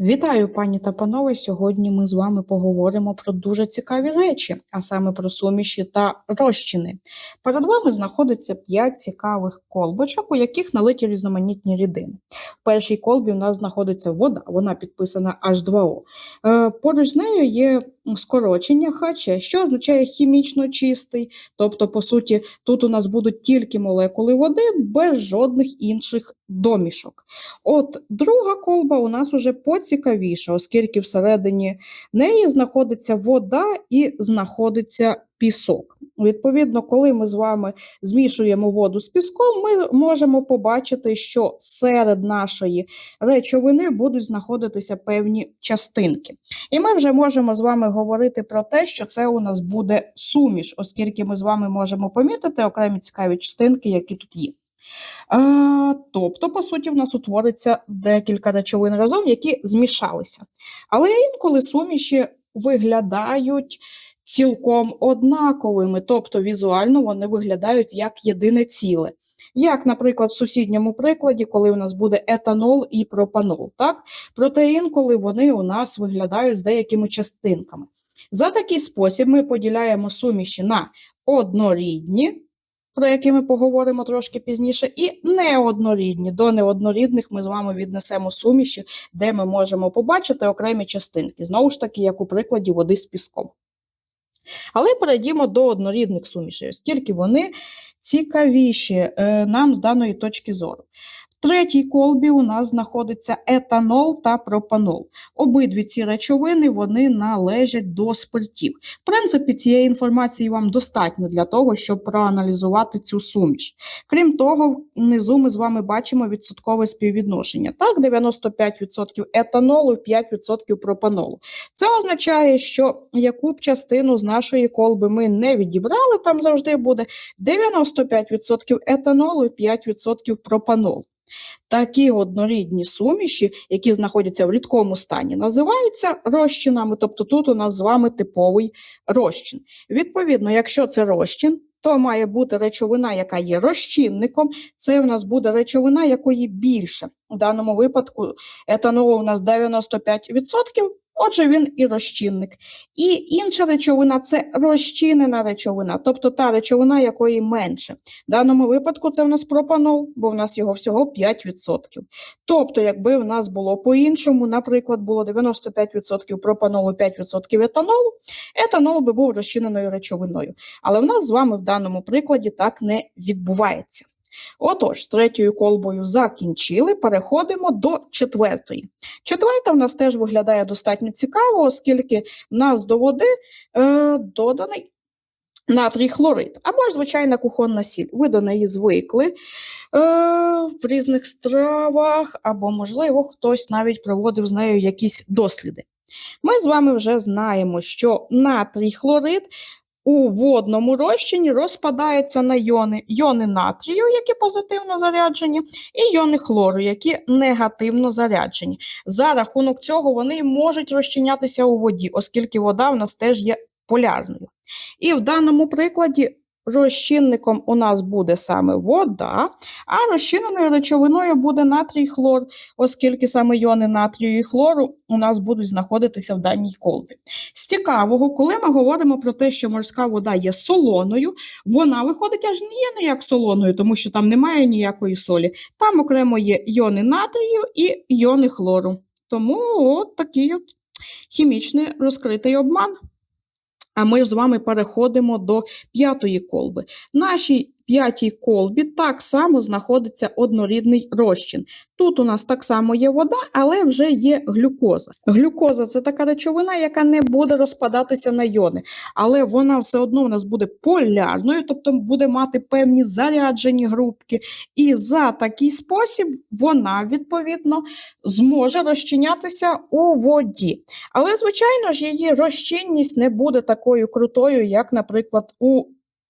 Вітаю, пані та панове! Сьогодні ми з вами поговоримо про дуже цікаві речі, а саме про суміші та розчини. Перед вами знаходиться 5 цікавих колбочок, у яких налиті різноманітні рідини. В першій колбі у нас знаходиться вода, вона підписана H2O. Е, Поруч з нею є скорочення хача, що означає хімічно чистий. Тобто, по суті, тут у нас будуть тільки молекули води без жодних інших домішок. От друга колба у нас уже поцікавіша, оскільки всередині неї знаходиться вода і знаходиться пісок. Відповідно, коли ми з вами змішуємо воду з піском, ми можемо побачити, що серед нашої речовини будуть знаходитися певні частинки. І ми вже можемо з вами говорити про те, що це у нас буде суміш, оскільки ми з вами можемо помітити окремі цікаві частинки, які тут є. А, тобто, по суті, в нас утвориться декілька речовин разом, які змішалися. Але інколи суміші виглядають цілком однаковими, тобто візуально вони виглядають як єдине ціле. Як, наприклад, в сусідньому прикладі, коли у нас буде етанол і пропанол. Так? Проте інколи вони у нас виглядають з деякими частинками. За такий спосіб ми поділяємо суміші на однорідні, про які ми поговоримо трошки пізніше, і неоднорідні. До неоднорідних ми з вами віднесемо суміші, де ми можемо побачити окремі частинки, знову ж таки, як у прикладі води з піском. Але перейдімо до однорідних сумішей, оскільки вони цікавіші е, нам з даної точки зору. Третій колбі у нас знаходиться етанол та пропанол. Обидві ці речовини вони належать до спиртів. В принципі, цієї інформації вам достатньо для того, щоб проаналізувати цю суміш. Крім того, внизу ми з вами бачимо відсоткове співвідношення. Так, 95% етанолу і 5% пропанолу. Це означає, що яку б частину з нашої колби ми не відібрали, там завжди буде 95% етанолу і 5% пропанолу. Такі однорідні суміші, які знаходяться в рідкому стані, називаються розчинами, тобто тут у нас з вами типовий розчин. Відповідно, якщо це розчин, то має бути речовина, яка є розчинником, це в нас буде речовина, якої більше. У даному випадку етанолу у нас 95%, Отже, він і розчинник. І інша речовина це розчинена речовина, тобто та речовина, якої менше. В даному випадку це в нас пропанол, бо в нас його всього 5%. Тобто, якби в нас було по-іншому, наприклад, було 95% пропанолу, 5% етанолу, етанол би був розчиненою речовиною. Але в нас з вами в даному прикладі так не відбувається. Отож, третьою колбою закінчили, переходимо до четвертої. Четверта в нас теж виглядає достатньо цікаво, оскільки в нас до води е, доданий натрій хлорид, або ж звичайна кухонна сіль. Ви до неї звикли е, в різних стравах, або, можливо, хтось навіть проводив з нею якісь досліди. Ми з вами вже знаємо, що натрій хлорид у водному розчині розпадаються на йони, йони натрію, які позитивно заряджені, і йони хлору, які негативно заряджені. За рахунок цього вони можуть розчинятися у воді, оскільки вода в нас теж є полярною. І в даному прикладі Розчинником у нас буде саме вода, а розчиненою речовиною буде натрій хлор, оскільки саме йони натрію і хлору у нас будуть знаходитися в даній колбі. З цікавого, коли ми говоримо про те, що морська вода є солоною, вона виходить аж не є не як солоною, тому що там немає ніякої солі. Там окремо є йони натрію і йони хлору. Тому от такий от хімічний розкритий обман. А ми з вами переходимо до п'ятої колби. В нашій п'ятій колбі так само знаходиться однорідний розчин. Тут у нас так само є вода, але вже є глюкоза. Глюкоза це така речовина, яка не буде розпадатися на йони, але вона все одно у нас буде полярною, тобто буде мати певні заряджені групки. І за такий спосіб вона, відповідно, зможе розчинятися у воді. Але, звичайно ж, її розчинність не буде такою крутою, як, наприклад, у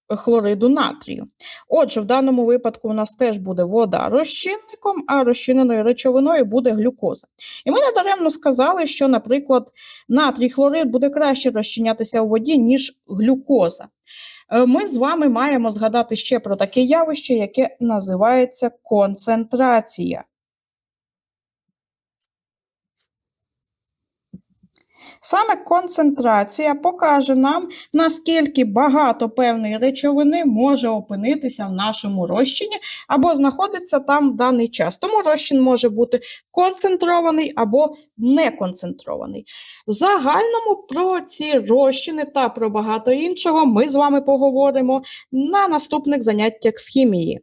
хлориду натрію. Отже, в даному випадку у нас теж буде вода розчинником, а розчиненою речовиною буде глюкоза. І ми недаремно сказали, що, наприклад, натрій хлорид буде краще розчинятися у воді, ніж глюкоза. Е, ми з вами маємо згадати ще про таке явище, яке називається концентрація. Саме концентрація покаже нам, наскільки багато певної речовини може опинитися в нашому розчині або знаходиться там в даний час. Тому розчин може бути концентрований або неконцентрований. В загальному про ці розчини та про багато іншого ми з вами поговоримо на наступних заняттях з хімії.